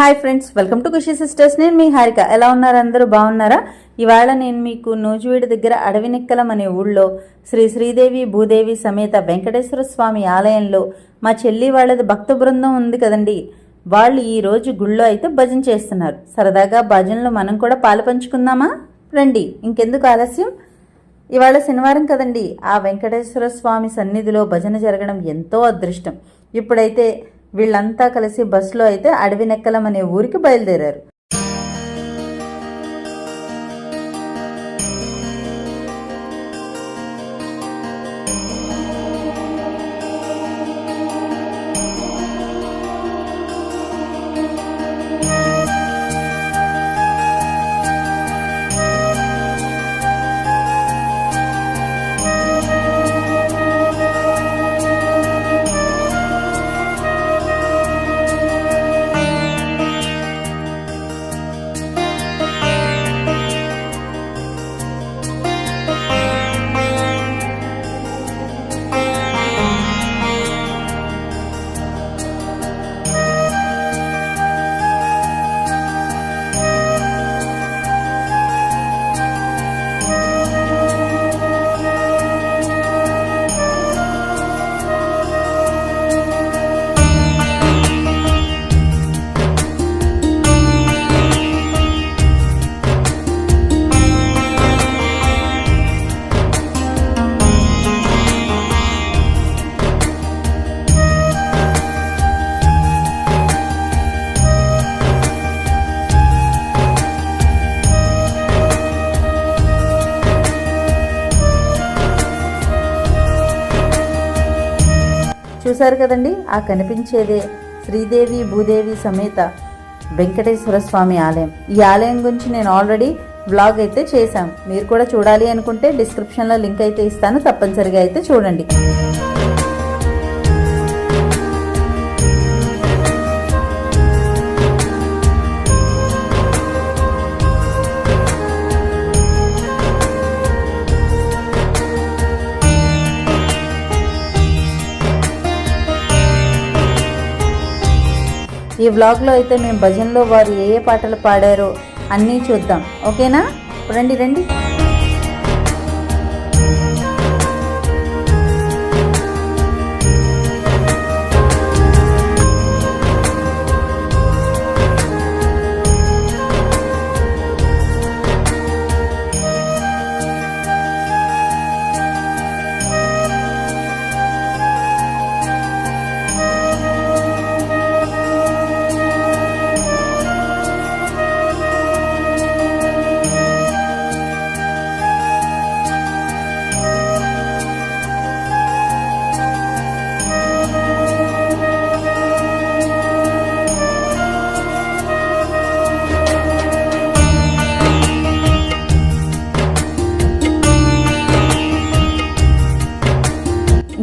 Hi friends welcome to Khushi sisters. నేను మీ హారిక. ఎలా ఉన్నారు అందరూ? బాగున్నారా? ఇవాళ నేను మీకు నూజివీడు దగ్గర అడవినిక్కలం అనే ఊళ్ళో శ్రీ శ్రీదేవి భూదేవి సమేత వెంకటేశ్వర స్వామి ఆలయంలో మా చెల్లి వాళ్ళది భక్త బృందం ఉంది కదండి. వాళ్ళు ఈ రోజు గుళ్ళో అయితే భజన చేస్తున్నారు. సరదాగా భజనలో మనం కూడా పాలు పంచుకుందామా? రండి ఇంకెందుకు ఆలస్యం? ఇవాళ శనివారం కదండి. ఆ వెంకటేశ్వర స్వామి సన్నిధిలో భజన జరగడం ఎంతో అదృష్టం. ఇప్పుడైతే వీళ్ళంతా కలిసి బస్సులో అయితే అడవి నెక్కలం అనే ఊరికి బయలుదేరారు. చూశారు కదండి? ఆ కనిపించేదే శ్రీదేవి భూదేవి సమేత వెంకటేశ్వర స్వామి ఆలయం. ఈ ఆలయం గురించి నేను ఆల్రెడీ బ్లాగ్ అయితే చేశాం మీరు కూడా చూడాలి అనుకుంటే డిస్క్రిప్షన్లో లింక్ అయితే ఇస్తాను. తప్పనిసరిగా అయితే చూడండి. ఈ వ్లాగ్లో అయితే మేము భజనలో వారు ఏ ఏ పాటలు పాడారో అన్నీ చూద్దాం. ఓకేనా? రండి రండి.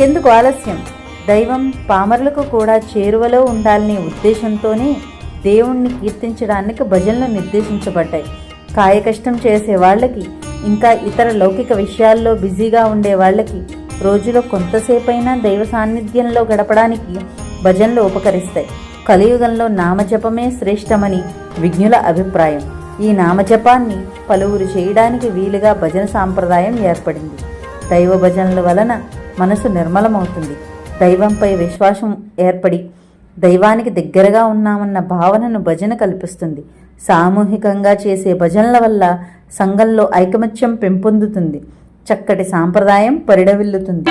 ఇంకెందుకు ఆలస్యం? దైవం పామరులకు కూడా చేరువలో ఉండాలనే ఉద్దేశంతోనే దేవుణ్ణి కీర్తించడానికి భజనలు నిర్దేశించబడ్డాయి. కాయకష్టం చేసే వాళ్ళకి ఇంకా ఇతర లౌకిక విషయాల్లో బిజీగా ఉండే వాళ్ళకి రోజులో కొంతసేపైనా దైవ సాన్నిధ్యంలో గడపడానికి భజనలు ఉపకరిస్తాయి. కలియుగంలో నామజపమే శ్రేష్టమని విజ్ఞుల అభిప్రాయం. ఈ నామజపాన్ని పలువురు చేయడానికి వీలుగా భజన సాంప్రదాయం ఏర్పడింది. దైవ భజనల వలన మనసు నిర్మలమవుతుంది. దైవంపై విశ్వాసం ఏర్పడి దైవానికి దగ్గరగా ఉన్నామన్న భావనను భజన కల్పిస్తుంది. సామూహికంగా చేసే భజనల వల్ల సంఘంలో ఐకమత్యం పెంపొందుతుంది. చక్కటి సాంప్రదాయం పరిడవిల్లుతుంది.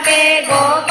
ಗೋಪ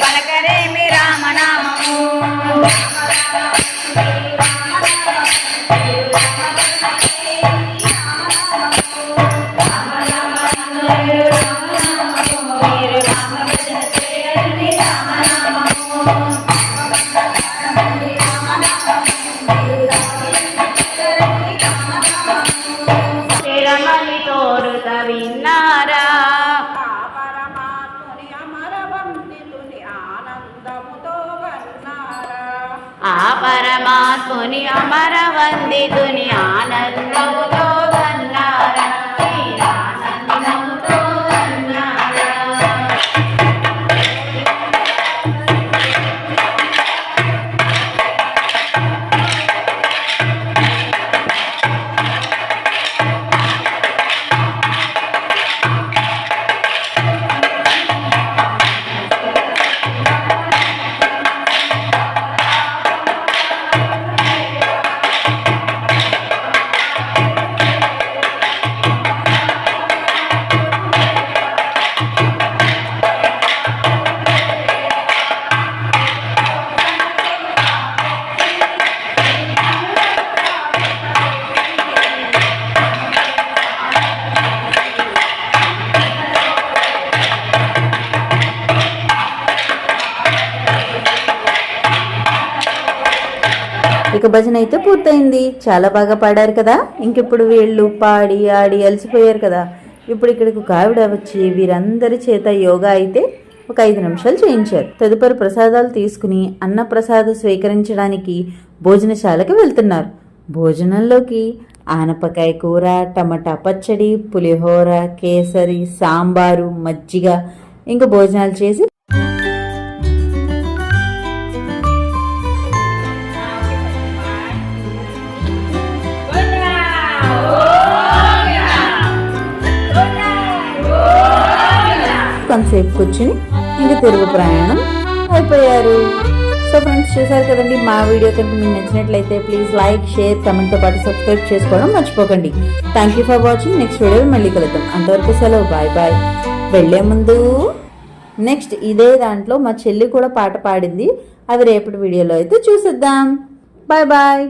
పలకరేమి రామనామము? ఇక భజన అయితే పూర్తయింది. చాలా బాగా పాడారు కదా. ఇంకిప్పుడు వీళ్ళు పాడి ఆడి అలసిపోయారు కదా. ఇప్పుడు ఇక్కడికి ఒక ఆవిడ వచ్చి వీరందరి చేత యోగా అయితే ఒక ఐదు నిమిషాలు చేయించారు. తదుపరి ప్రసాదాలు తీసుకుని అన్న ప్రసాదం స్వీకరించడానికి భోజనశాలకు వెళ్తున్నారు. భోజనంలోకి ఆనపకాయ కూర టమాటా పచ్చడి పులిహోర కేసరి సాంబారు మజ్జిగ ఇంకా భోజనాలు చేసి కొంతసేపు కూర్చుని ఇంకా తిరుగు ప్రయాణం అయిపోయారు. సో ఫ్రెండ్స్ చూసారు కదండి మా వీడియో కనుక మీకు నచ్చినట్లయితే ప్లీజ్ లైక్ షేర్ కమెంట్తో పాటు సబ్స్క్రైబ్ చేసుకోవడం మర్చిపోకండి. Thank you for watching next video మళ్ళీ కలుద్దాం. అంతవరకు సెలవు. బాయ్ బాయ్ వెళ్ళే ముందు నెక్స్ట్ ఇదే దాంట్లో మా చెల్లి కూడా పాట పాడింది. అది రేపటి వీడియోలో అయితే చూసేద్దాం. Bye bye